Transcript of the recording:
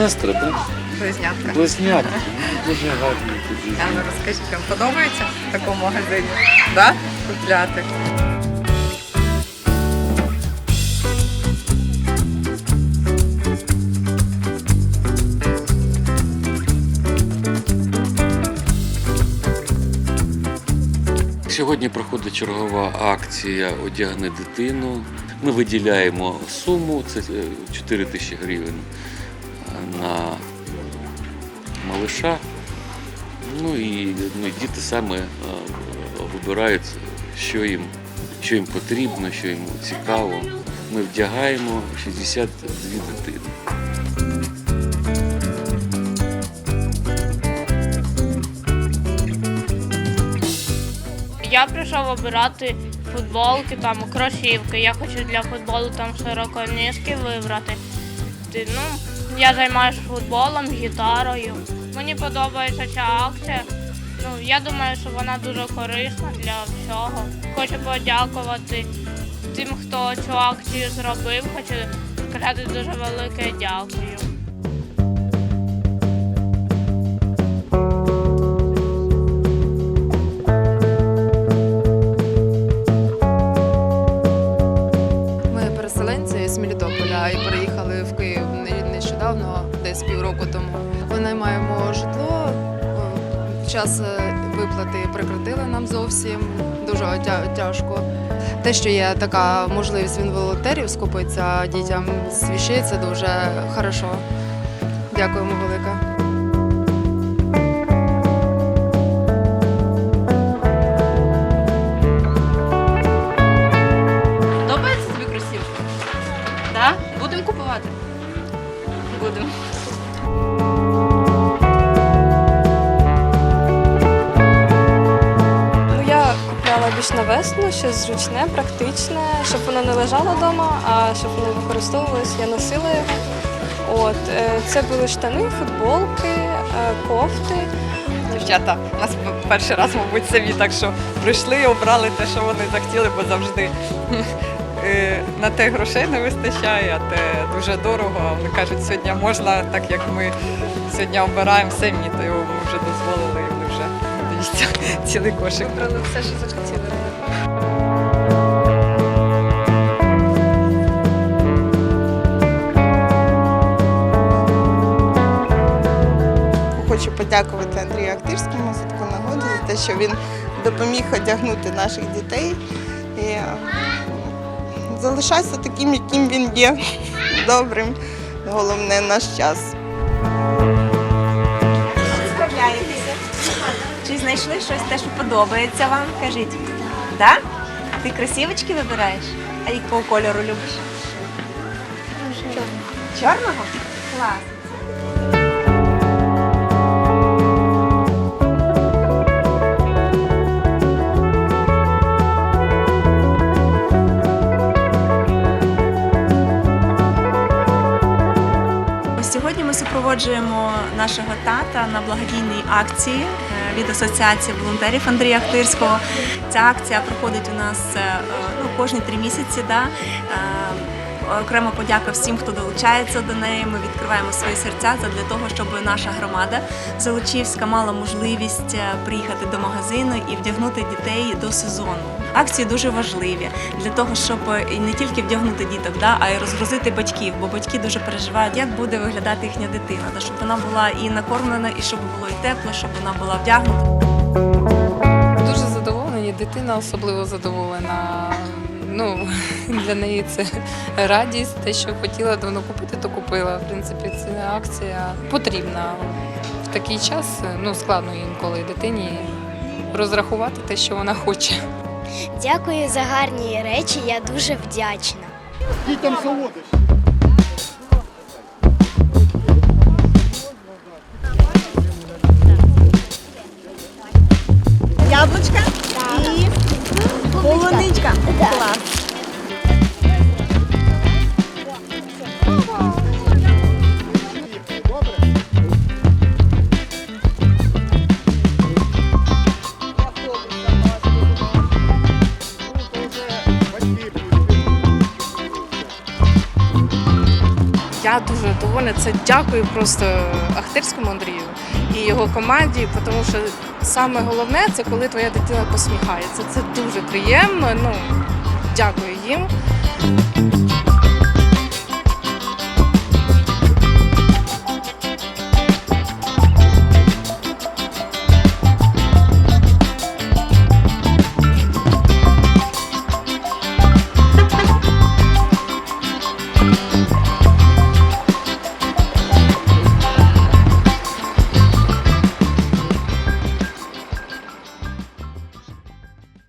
сестри, так? Близнятка. Близняки. Дуже гарні тоді. А ну розкажіть, вам подобається в такому магазині? Да? Купляти? Сьогодні проходить чергова акція Одягни дитину. Ми виділяємо суму, це 4 тисячі гривень е, на малиша. Ну і, ну, діти саме е, вибирають, що їм, що їм потрібно, що їм цікаво. Ми вдягаємо 62 дитини. Я прийшов обирати футболки, там кросівки. Я хочу для футболу там широконіжки вибрати. Ти- Ну, я займаюся футболом, гітарою. Мені подобається ця акція. Ну, я думаю, що вона дуже корисна для всього. Хочу подякувати тим, хто цю акцію зробив. Хочу сказати дуже велике дякую. Десь півроку тому. Ми наймаємо житло. о, час е, виплати прикрутили нам зовсім дуже тяжко. Те, що є така можливість він волонтерів скупиться дітям з віщей, це дуже хорошо. Дякуємо велике. Більш на весну, щось зручне, практичне, щоб воно не лежало вдома, а щоб воно використовувалось, я носила його. От, е, це були штани, футболки, е, кофти. Дівчата, у нас перший раз, мабуть, самі, так що прийшли і обрали те, що вони захотіли, бо завжди е, на те грошей не вистачає, а те дуже дорого. Вони кажуть, сьогодні можна, так як ми сьогодні обираємо самі, то його ми вже дозволили дивіться, цілий кошик. Вибрали все, що захотіли. Хочу подякувати Андрію Ахтирському за таку нагоду, за те, що він допоміг одягнути наших дітей. І е, залишайся таким, яким він є, добрим. Головне наш час. Знайшли щось те, що подобається вам? Кажіть. Да? Ти кросівочки вибираєш? А якого кольору любиш? Чорного? Клас. Сьогодні ми супроводжуємо нашого тата на благодійній акції від Асоціації волонтерів Андрія Ахтирського. Ця акція проходить у нас е, ну, кожні три місяці. Да? Е, Окремо подяка всім, хто долучається до неї. Ми відкриваємо свої серця для того, щоб наша громада Золочівська мала можливість е, приїхати до магазину і вдягнути дітей до сезону. Акції дуже важливі для того, щоб не тільки вдягнути діток, да, а й розгрузити батьків, бо батьки дуже переживають, як буде виглядати їхня дитина, да, щоб вона була і накормлена, і щоб було і тепло, щоб вона була вдягнута. Дуже задоволені, дитина особливо задоволена. Ну, для неї це радість, те, що хотіла давно купити, то купила. В принципі, ця акція потрібна в такий час. Ну, складно інколи дитині розрахувати те, що вона хоче. Дякую за гарні речі, я дуже вдячна. Яблучка я дуже довольна. Це дякую просто Ахтирському Андрію і його команді, тому що саме головне це коли твоя дитина посміхається. Це дуже приємно. Ну дякую їм.